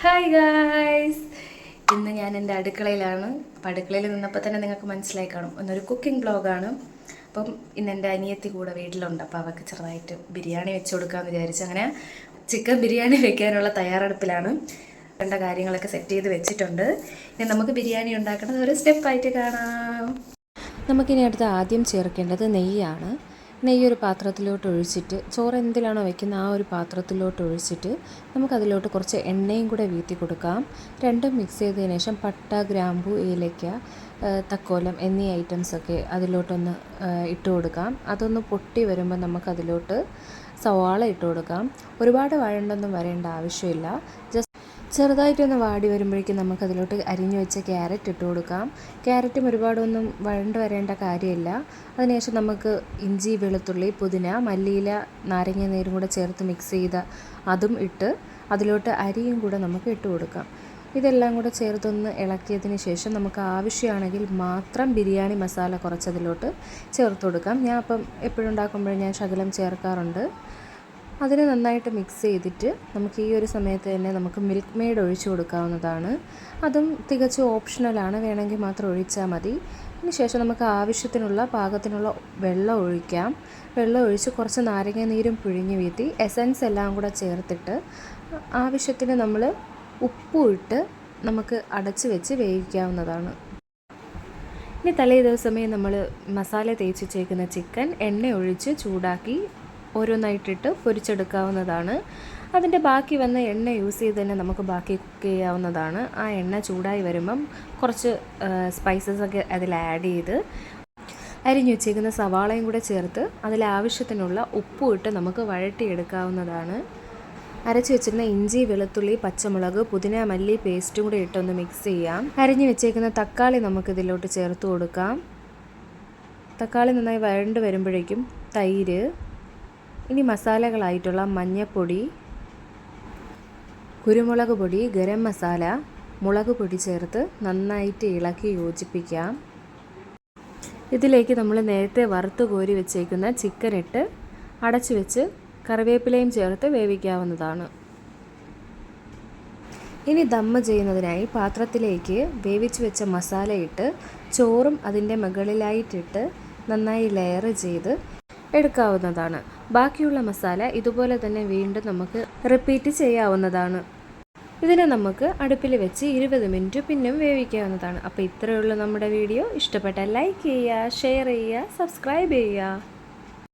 Hi guys ഇന്ന് ഞാൻ എന്റെ അടുക്കളയിലാണ്. അപ്പോൾ അടുക്കളയിൽ നിന്നപ്പോൾ തന്നെ നിങ്ങൾക്ക് മനസ്സിലായി കാണും. ഒന്നൊരു കുക്കിംഗ് ബ്ലോഗാണ് അപ്പം ഇന്ന് എന്റെ അനിയത്തി കൂടെ വീട്ടിലുണ്ട്. അപ്പോൾ അവൾക്ക് ചെറുതായിട്ട് ബിരിയാണി വെച്ച് കൊടുക്കാമെന്ന് വിചാരിച്ചു അങ്ങനെ ചിക്കൻ ബിരിയാണി വെക്കാനുള്ള തയ്യാറെടുപ്പിലാണ്. വേണ്ട കാര്യങ്ങളൊക്കെ സെറ്റ് ചെയ്ത് വെച്ചിട്ടുണ്ട്. ഇനി നമുക്ക് ബിരിയാണി ഉണ്ടാക്കുന്നത് ഒരു സ്റ്റെപ്പായിട്ട് കാണാം. നമുക്കിനി അടുത്ത് ആദ്യം ചേർക്കേണ്ടത് നെയ്യാണ്. നെയ്യ് ഒരു പാത്രത്തിലോട്ട് ഒഴിച്ചിട്ട് ചോറ് എന്തിലാണോ വെക്കുന്ന ആ ഒരു പാത്രത്തിലോട്ട് ഒഴിച്ചിട്ട് നമുക്കതിലോട്ട് കുറച്ച് എണ്ണയും കൂടെ വീത്തി കൊടുക്കാം. രണ്ടും മിക്സ് ചെയ്തതിന് ശേഷം പട്ട ഗ്രാമ്പു ഏലയ്ക്ക തക്കോലം എന്നീ ഐറ്റംസൊക്കെ അതിലോട്ടൊന്ന് ഇട്ട് കൊടുക്കാം. അതൊന്ന് പൊട്ടി വരുമ്പോൾ നമുക്കതിലോട്ട് സവാള ഇട്ട് കൊടുക്കാം. ഒരുപാട് വഴണ്ടൊന്നും വരേണ്ട ആവശ്യമില്ല. ജസ്റ്റ് ചെറുതായിട്ടൊന്ന് വാടി വരുമ്പോഴേക്കും നമുക്കതിലോട്ട് അരിഞ്ഞു വെച്ച ക്യാരറ്റ് ഇട്ട് കൊടുക്കാം. ക്യാരറ്റും ഒരുപാടൊന്നും വഴണ്ട് വരേണ്ട കാര്യമില്ല. അതിനുശേഷം നമുക്ക് ഇഞ്ചി വെളുത്തുള്ളി പുതിന മല്ലിയില നാരങ്ങ നീരും കൂടെ ചേർത്ത് മിക്സ് ചെയ്ത അതും ഇട്ട് അതിലോട്ട് അരിയും കൂടെ നമുക്ക് ഇട്ട് കൊടുക്കാം. ഇതെല്ലാം കൂടെ ചേർത്തൊന്ന് ഇളക്കിയതിന് ശേഷം നമുക്ക് ആവശ്യമാണെങ്കിൽ മാത്രം ബിരിയാണി മസാല കുറച്ചതിലോട്ട് ചേർത്ത് കൊടുക്കാം. ഞാൻ അപ്പം എപ്പോഴും ഉണ്ടാക്കുമ്പോഴും ഞാൻ ശകലം ചേർക്കാറുണ്ട്. അതിന് നന്നായിട്ട് മിക്സ് ചെയ്തിട്ട് നമുക്ക് ഈ ഒരു സമയത്ത് തന്നെ നമുക്ക് മിൽക്ക് മെയ്ഡ് ഒഴിച്ചു കൊടുക്കാവുന്നതാണ്. അതും തികച്ചും ഓപ്ഷണലാണ് വേണമെങ്കിൽ മാത്രം ഒഴിച്ചാൽ മതി. അതിന് ശേഷം നമുക്ക് ആവശ്യത്തിനുള്ള പാകത്തിനുള്ള വെള്ളം ഒഴിക്കാം. വെള്ളം ഒഴിച്ച് കുറച്ച് നാരങ്ങ നീരും പിഴിഞ്ഞ് വീത്തി എസൻസ് എല്ലാം കൂടെ ചേർത്തിട്ട് ആവശ്യത്തിന് നമ്മൾ ഉപ്പും ഇട്ട് നമുക്ക് അടച്ച് വെച്ച് വേവിക്കാവുന്നതാണ്. ഇനി തലേ ദിവസമേ നമ്മൾ മസാല തേച്ച് ചേക്കുന്ന ചിക്കൻ എണ്ണ ഒഴിച്ച് ചൂടാക്കി ഓരോന്നായിട്ടിട്ട് പൊരിച്ചെടുക്കാവുന്നതാണ്. അതിന്റെ ബാക്കി വന്ന എണ്ണ യൂസ് ചെയ്ത് തന്നെ നമുക്ക് ബാക്കി കുക്ക് ചെയ്യാവുന്നതാണ്. ആ എണ്ണ ചൂടായി വരുമ്പം കുറച്ച് സ്പൈസസ് ഒക്കെ അതിൽ ആഡ് ചെയ്ത് അരിഞ്ഞു വെച്ചേക്കുന്ന സവാളയും കൂടെ ചേർത്ത് അതിലാവശ്യത്തിനുള്ള ഉപ്പും ഇട്ട് നമുക്ക് വഴട്ടിയെടുക്കാവുന്നതാണ് അരച്ച് വെച്ചിരുന്ന ഇഞ്ചി വെളുത്തുള്ളി പച്ചമുളക് പുതിന മല്ലി പേസ്റ്റും കൂടി ഇട്ടൊന്ന് മിക്സ് ചെയ്യാം. അരിഞ്ഞു വെച്ചേക്കുന്ന തക്കാളി നമുക്ക് ഇതിലോട്ട് ചേർത്ത് കൊടുക്കാം. തക്കാളി നന്നായി വരണ്ട് വരുമ്പോഴേക്കും തൈര് ഇനി മസാലകളായിട്ടുള്ള മഞ്ഞൾപ്പൊടി കുരുമുളക് പൊടി ഗരം മസാല മുളക് പൊടി ചേർത്ത് നന്നായിട്ട് ഇളക്കി യോജിപ്പിക്കാം ഇതിലേക്ക് നമ്മൾ നേരത്തെ വറുത്ത് കോരി വെച്ചേക്കുന്ന ചിക്കൻ ഇട്ട് അടച്ചു വെച്ച് കറിവേപ്പിലയും ചേർത്ത് വേവിക്കാവുന്നതാണ്. ഇനി ദമ്മ ചെയ്യുന്നതിനായി പാത്രത്തിലേക്ക് വേവിച്ച് വെച്ച മസാല ഇട്ട് ചോറും അതിന്റെ മുകളിലായിട്ടിട്ട് നന്നായി ലെയർ ചെയ്ത് എടുക്കാവുന്നതാണ്. ബാക്കിയുള്ള മസാല ഇതുപോലെ തന്നെ വീണ്ടും നമുക്ക് റിപ്പീറ്റ് ചെയ്യാവുന്നതാണ്. ഇതിനെ നമുക്ക് അടുപ്പിൽ വെച്ച് ഇരുപത് മിനിറ്റ് പിന്നും വേവിക്കാവുന്നതാണ്. അപ്പോൾ ഇത്രയുള്ള നമ്മുടെ വീഡിയോ ഇഷ്ടപ്പെട്ടാൽ ലൈക്ക് ചെയ്യുക ഷെയർ ചെയ്യുക സബ്സ്ക്രൈബ് ചെയ്യുക.